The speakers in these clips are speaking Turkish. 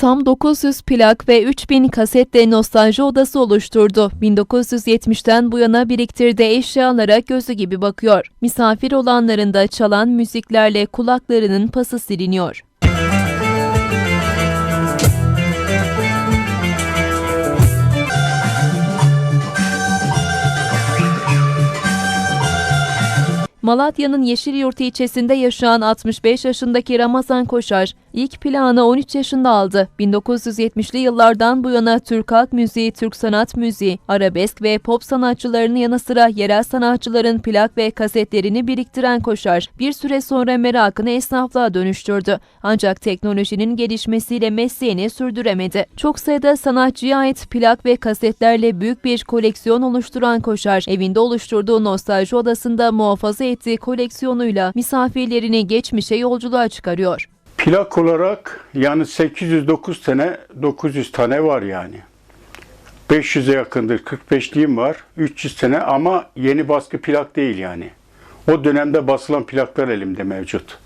Tam 900 plak ve 3000 kasetle nostalji odası oluşturdu. 1970'ten bu yana biriktirdiği eşyalara gözü gibi bakıyor. Misafir olanların da çalan müziklerle kulaklarının pası siliniyor. Malatya'nın Yeşilyurt ilçesinde yaşayan 65 yaşındaki Ramazan Koşar, ilk plağını 13 yaşında aldı. 1970'li yıllardan bu yana Türk halk müziği, Türk sanat müziği, arabesk ve pop sanatçılarının yanı sıra yerel sanatçıların plak ve kasetlerini biriktiren Koşar, bir süre sonra merakını esnaflığa dönüştürdü. Ancak teknolojinin gelişmesiyle mesleğini sürdüremedi. Çok sayıda sanatçıya ait plak ve kasetlerle büyük bir koleksiyon oluşturan Koşar, evinde oluşturduğu nostalji odasında muhafaza ettiği koleksiyonuyla misafirlerini geçmişe yolculuğa çıkarıyor. Plak olarak yani 809 tane 900 tane var yani. 500'e yakındır 45'liğim var. 300 tane ama yeni baskı plak değil yani. O dönemde basılan plaklar elimde mevcut.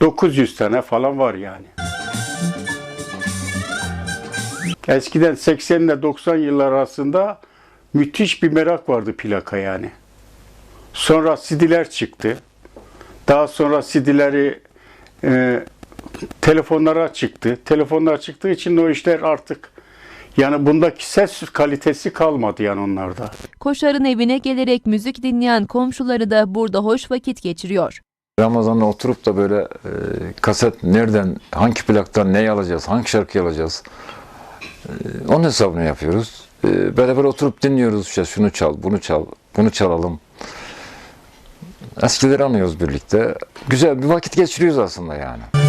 900 tane falan var yani. Eskiden 80 ile 90 yıllar arasında müthiş bir merak vardı plaka yani. Sonra CD'ler çıktı. Daha sonra CD'leri e, telefonlara çıktı. Telefonlar çıktığı için o işler artık yani bundaki ses kalitesi kalmadı yani onlarda. Koşar'ın evine gelerek müzik dinleyen komşuları da burada hoş vakit geçiriyor. Ramazan'da oturup da böyle e, kaset nereden, hangi plaktan neyi alacağız, hangi şarkıyı alacağız e, onun hesabını yapıyoruz. E, beraber oturup dinliyoruz işte şunu çal, bunu çal, bunu çalalım. Eskileri anıyoruz birlikte. Güzel bir vakit geçiriyoruz aslında yani.